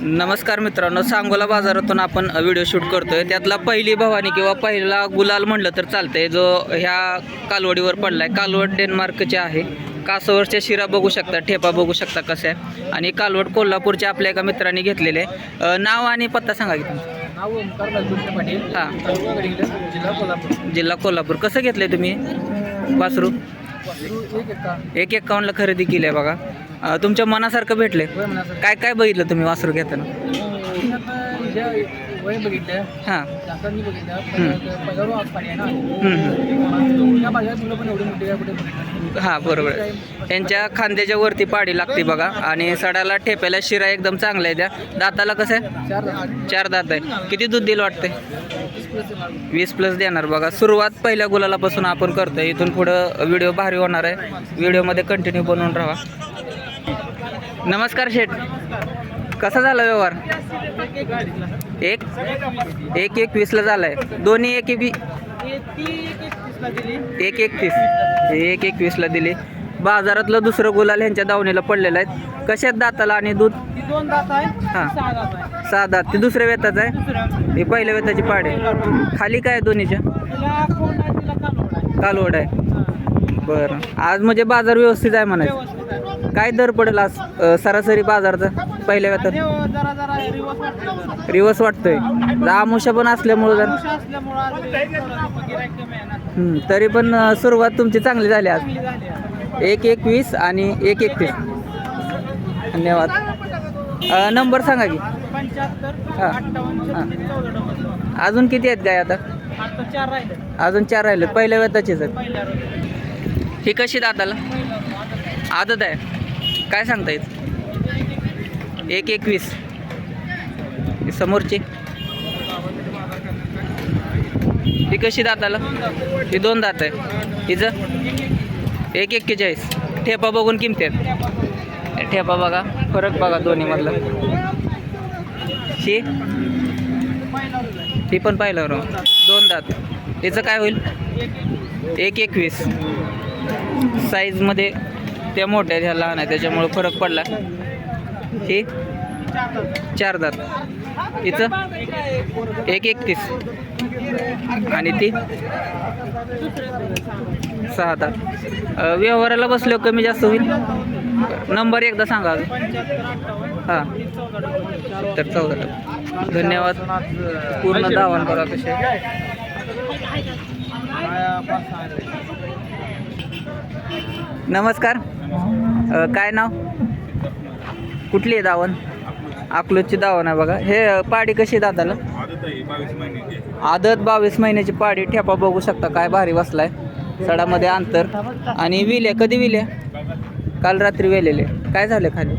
नमस्कार मित्रांनो सांगोला बाजारातून आपण व्हिडिओ शूट करतोय. त्यातला पहिली भवानी किंवा पहिला गुलाल म्हणलं तर चालतंय. जो ह्या कालवडीवर पडलाय. कालवड डेन्मार्कचे आहे. कासवरच्या शिरा बघू शकता ठेपा बघू शकता कसं आहे आणि कालवड कोल्हापूरच्या आपल्या एका मित्रांनी घेतलेले. नाव आणि पत्ता सांगा की तुमचं. हां. जिल्हा कोल्हापूर. जिल्हा कोल्हापूर. कसं घेतलंय तुम्ही? वासरू एक एका. एक एकावन्नला खरेदी केली आहे बघा. अ, तुमच्या मनासारखं भेटले काय काय बघितलं तुम्ही वासरू घेताना? आता वय बघितलं हां. दातांनी बघितलं. परत पगारू आज पाणी आहे ना. हम्म. या बाजारात मुलं पण एवढी मोठी काय कुठे बघितलं हां बरोबर. आहे. त्यांच्या खांद्याच्या वरती पाडी लागते बघा. आणि सडाला ठेप्याला शिरा एकदम चांगला आहे त्या. दाताला कसं आहे? चार दात. आहे. किती दूध दिलं वाटते तीस येणार. वीस प्लस देणार बघा. सुरुवात पहिल्या गुलालापासून आपण करतोय. इथून पुढं व्हिडिओ भारी होणार आहे. व्हिडिओमध्ये कंटिन्यू बनवून राहा. नमस्कार शेठ. कसा झाला व्यवहार? एक? एक एक वीसला झालाय. दोन्ही एक एक एक एक एक एकतीस एक एकवीसला दिली. बाजारातलं दुसरं गुलाल ह्यांच्या दावणीला पडलेलं आहे. कशात दाताला आणि दूध? दोन दात आहे हां. सहा दात. ते दुसऱ्या वेताचं आहे? हे पहिल्या वेताची पाड आहे. खाली काय आहे दोन्हीच्या? आहे कालवड आहे. बरं. आज म्हणजे बाजार व्यवस्थित आहे म्हणायचं. काय दर पडेल आज अ, सरासरी बाजारचा पहिल्या वेतात ते जरा जरा रिवर्स वाटतं. रिवर्स वाटतोय. आमुषा पण असल्यामुळं जर. पाऊस असल्यामुळं आज थोडं गिऱ्हाईक कमी आहे ना. हं, तरी पण अ, सुरुवात तुमची चांगली झाली आज. चांगली झाली आहे. एक एकवीस आणि एक एकतीस. धन्यवाद. अ, नंबर सांगा की. पंच्याहत्तर हां. अठ्ठावन्न. छत्तीस चौदा डबल अजून किती आहेत काय आता? आता चार राहिले. अजून चार राहिले. पहिल्या आहेत. पहिल्या ही कशी दाताला? आदत आहे. काय सांगतायत? एक एकवीस. ही समोरची. ही कशी दाताला? ही दोन दात आहे. हिचं? एक एक्केचाळीस. ठेपा बघून किमती आहेत. ठेपा बघा. फरक बघा दोन्हीमधला. शी? ही पण पाहिलं बरं दोन दात. हिचं काय होईल? एक एकवीस. साईजमध्ये त्या मोठ्या ह्या लहान आहे त्याच्यामुळे फरक पडला. हे? चार दात. तिचं एक एकतीस. आणि ती? सहा दात. व्यवहाराला बसलो कमी जास्त होईल? नंबर एकदा सांगा अजून. हां. चौदा तर चौदा टक्के. धन्यवाद. पूर्ण दावण बघा कसे नमस्कार. अ, काय नाव? कुठली आहे दावण? अकलूजची दावण आहे बघा. हे अ, पाडी कशी आहे दाताला आदत बावीस महिन्याची पाडी. ठेपा बघू शकता काय भारी बसलाय. सडामध्ये अंतर. आणि विले कधी विले? काल रात्री वेलेले. काय झालं खाली?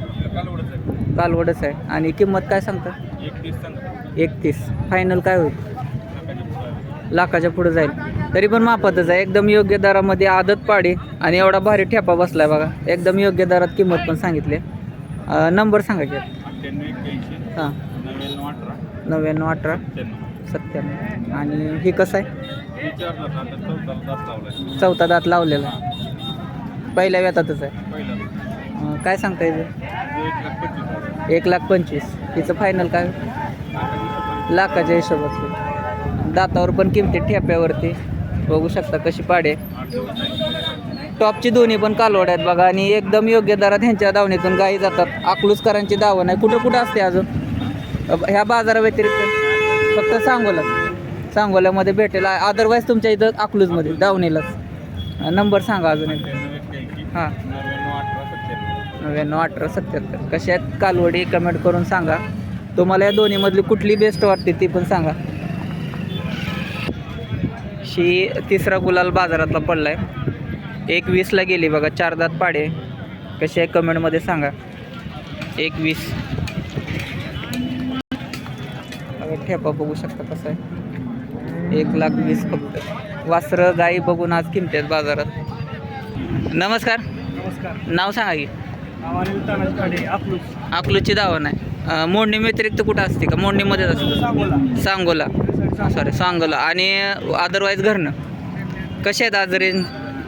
कालवडच आहे. आणि किंमत काय सांगता? एक तीस सांग एकतीस. फायनल काय होईल? लाखाच्या पुढे जाईल. तरी पण मापातच आहे. एकदम योग्य दरामध्ये आदत पाडी आणि एवढा भारी ठेपा बसलाय बघा. एकदम योग्य दरात किंमत पण सांगितली. आहे. नंबर सांगा की. हां. नव्याण्णव अठरा. सत्त्याण्णव. आणि हे कसं आहे? चौथा दात लावलेला आहे. पहिल्या वेतातच आहे. काय सांगता येईल? एक लाख पंचवीस तिचं फायनल काय? लाखाच्या हिशोबात. दातावर पण किमती ठेप्यावरती. बघू शकता कशी पाडे टॉपची दोन्ही पण कालवड आहेत बघा आणि एकदम योग्य दरात ह्यांच्या धावणीतून गायी जातात. अकलूसकरांची धावण आहे. कुठं कुठं असते अजून? ह्या बाजाराव्यतिरिक्त फक्त सांगोला. सांगोल्यामध्ये भेटेल. अदरवाईज तुमच्या इथं अकलूजमध्ये दावणीलाच. नंबर सांगा अजून एक हां. नव्याण्णव अठरा नव्याण्णव अठरा सत्याहत्तर. कशा आहेत? कालवडी कमेंट करून सांगा. तुम्हाला या दोन्हीमधली कुठली बेस्ट वाटते ती पण सांगा. शी तिसरा गुलाल बाजारातला पडलाय. एक वीसला गेली बघा चार दात पाडे. कशी आहे कमेंटमध्ये सांगा. एक वीस. ठेपा बघू शकता कसं आहे. एक लाख वीस फक्त. वासरं गाई बघून आज किमती आहेत बाजारात. नमस्कार. नमस्कार. नाव सांगा की. नावाने तानाजी पाडे मोडणी व्यतिरिक्त कुठं असते का? मोडणीमध्येच असते. सांगोला. सॉरी सांगोला. आणि अदरवाईज घरनं? कसे आहेत आज रेंज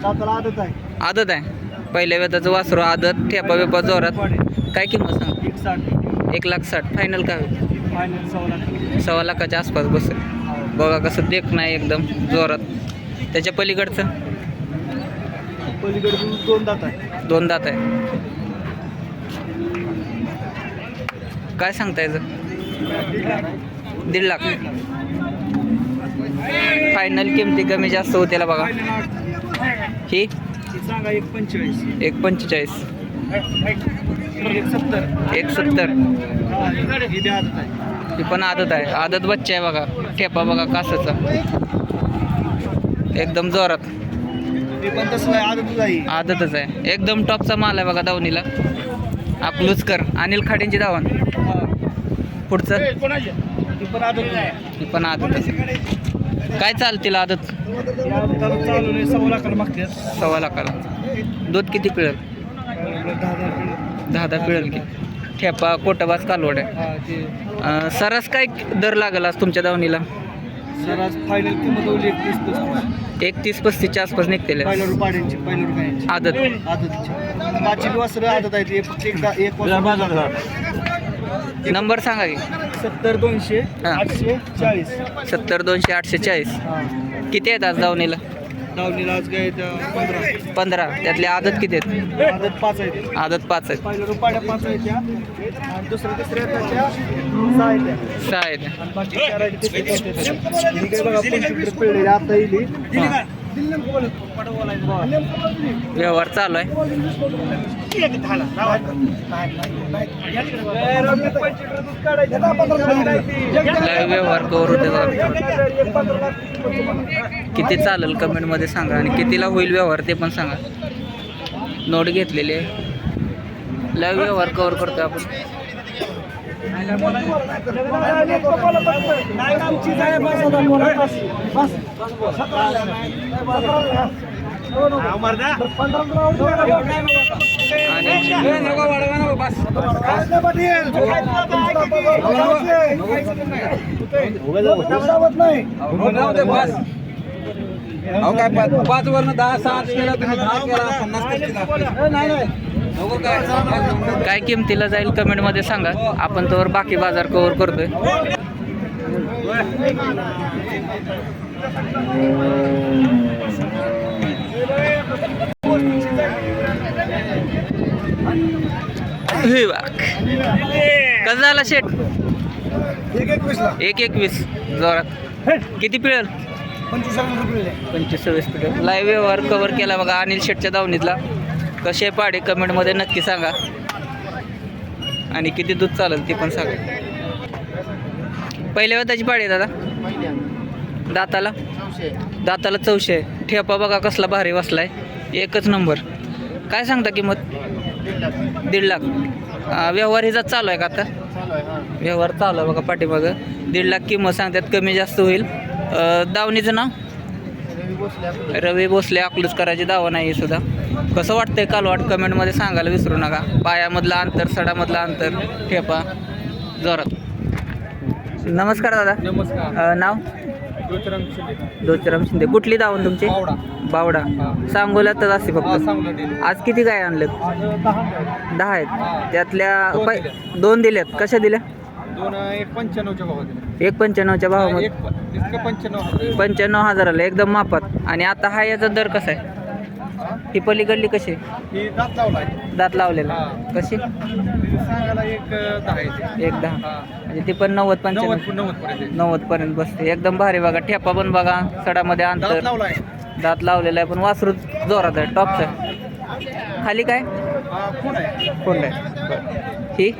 आदत आहे. आदत आहे? पहिल्या वेताचं वासरू आदत ठेपा वेपा जोरात. काय किंमत सांग? एक लाख साठ. फायनल काय सव्वा लाख. सव्वा लाखाच्या आसपास बसेल. बघा कसं देख नाही एकदम जोरात. त्याच्या पलीकडचं? पलीकडे दोन दात आहे दोन दात आहे काय सांगता याचं दीड लाख. फायनल किमती कमी जास्त होत्याला बघा. ही? एक पंचेचाळीस. एक सत्तर. ही पण आदत आहे. आदत बच्चा आहे बघा. ठेपा बघा कासाचा. एकदम जोरात. आदतच आहे. एकदम टॉपचा माल आहे बघा दावणीला. आपलूच कर. अनिल खाडेंची दावण पुढचं? ती पण आदत काय चालतील आदत? सव्वा लाखाला दूध किती पिळेल? दहा. दहा पिळेल की. ठेपा कोटबाज कालवड आहे. सरस काय दर लागला आज तुमच्या दावणीला सरास फायनल किंमत होईल एक तीस पस्तीस. एक तीस पस्तीसच्या आसपास निघतेले पहिल्या रुपयांची पहिल्या रुपयांची आदत. आदतची. पाचशे बी वासरं आदत आहे ते फक्त एकदा एक नंबर सांगा की. सत्तर दोनशे हा. आठशे चाळीस. सत्तर दोनशे आठशे चाळीस. हा. किती आहेत आज दावणीला दावणीला आज काय इथं पंधरा. पंधरा. त्यातले आदत किती आहेत? आदत पाच आहेत. आदत पाच आहेत. पहिल्या पाच आहेत त्या आणि दुसऱ्या तिसऱ्या त्याच्या सहा आहेत त्या सहा आहेत. आणि बाकी चार आहेत ते तिथे आहेत. ही काय बघा पंचवीस पिळलेली आता येईल हा. व्यवहार चालू आहे. व्यवहार कवर होते किती चालेल कमेंटमध्ये सांगा आणि कितीला होईल व्यवहार ते पण सांगा. नोट घेतलेली. आहे व्यवहार कवर करतो आपण. नाही पाच वरनं दहा सात केला तुम्ही दहा केला पन्नास काय किमतीला जाईल कमेंटमध्ये सांगा. आपण तर बाकी बाजार कव्हर करतोय. हे बघ. कसं झाला शेट? एक एकवीस जोरात. किती पिळेल? पंचवीस लाईव्ह व्यवहार कव्हर केला बघा अनिल शेटच्या दावणीतला. कसे पाडे? कमेंटमध्ये नक्की सांगा. आणि किती दूध चालेल ते पण सांगा. पहिल्या वेळाची पाडी आहे दादा. दाताला. दाताला चौशे. आहे. ठेपा बघा कसला भारी बसलाय. एकच नंबर काय सांगता किंमत? दीड लाख. व्यवहार हिचा चालू आहे का आता? व्यवहार चालू आहे बघा पाठीमागं. दीड लाख किंमत सांगतात. कमी जास्त होईल. दावणीचं नाव? रवी भोसले अकलूज करायची दावा नाही सुद्धा. कसं वाटतंय कालवाट? कमेंटमध्ये सांगायला विसरू नका. पायामधलं अंतर सडामधलं अंतर ठेपा जोरात. नमस्कार दादा. नमस्कार. नाव? ज्योतिराम शिंदे. दोचराम शिंदे. कुठली दावण तुमची? बावडा. सांगोल्यातच असते हा फक्त सांगलं आज किती गाय आणलेत दहा आहेत. त्यातल्या दोन दिल्यात. कशा दिल्या? एक पंच्याण्णवच्या भावामध्ये. पंच्याण्णव हजार. पंच्याण्णव हजाराला एकदम मापात. आणि आता हा याचा दर कसा आहे? ही पलीकडली कशी दात लावलेला. कशी? एक दहा म्हणजे ती पण नव्वद पंच्याण्णव. नव्वद पर्यंत बसते. एकदम भारी बघा. ठेपा पण बघा. सडामध्ये अंतर. दात लावलेला आहे. पण वासरू जोरात आहे. टॉपचं आहे. खाली काय? कोण आहे. ही?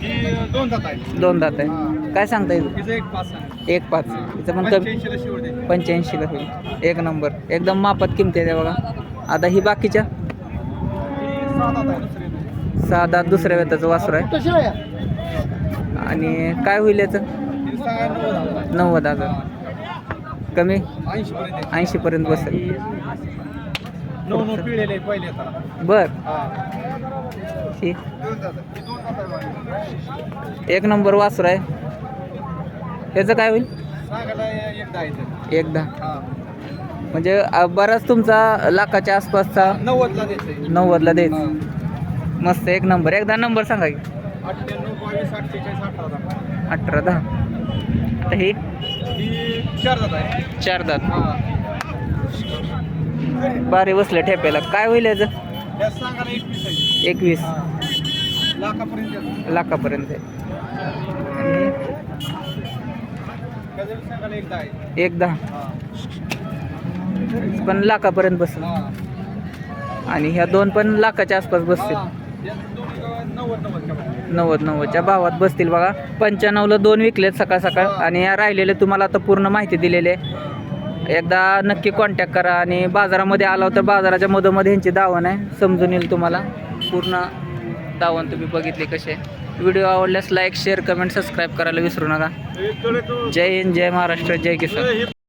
ही दोन दात आहे दोन दात आहे. काय सांगता येईल? एक पाच तिचं पण कमी पंच्याऐंशीला होईल. एक नंबर. एकदम मापात किमती आहे बघा. आता ही बाकीच्या? सहा दात दुसऱ्या वेताचं वासरू आहे. आणि काय होईल याचं? नव्वद हजार. कमी? ऐंशी पर्यंत बसेल. बर. आहे एक नंबर वासरू आहे. त्याचं काय होईल? सांगायला एक दहा येते एक दहा हा. म्हणजे बराच तुमचा लाखाच्या आसपासचा नव्वदला नव्वदला द्यायचं. मस्त एक नंबर. एकदा नंबर सांगा की. अठरा दहा. तर ही? चार दात हा. बारे बसले ठेप्याला. काय होईल याचं? एकवीस लाखापर्यंत. येतो. लाखापर्यंत आहे आणि गजल सांगायला एकदा आहे एक दहा पण लाखापर्यंत बसेल. आणि ह्या दोन पण लाखाच्या आसपास बसतील. नव्वद नव्वदच्या भावात बसतील बघा. पंच्याण्णवला दोन विकलेत सकाळ सकाळ. आणि या राहिलेले तुम्हाला आता पूर्ण माहिती दिलेली. आहे एकदा नक्की कॉन्टॅक्ट करा. आणि बाजारामध्ये आला तर बाजाराच्या मधोमध ह्यांची दावण आहे. समजून येईल तुम्हाला. पूर्ण दावण तुम्ही बघितले कसे. व्हिडिओ आवडल्यास लाईक शेअर कमेंट सबस्क्राईब करायला विसरू नका. जय हिंद जय महाराष्ट्र जय किसान.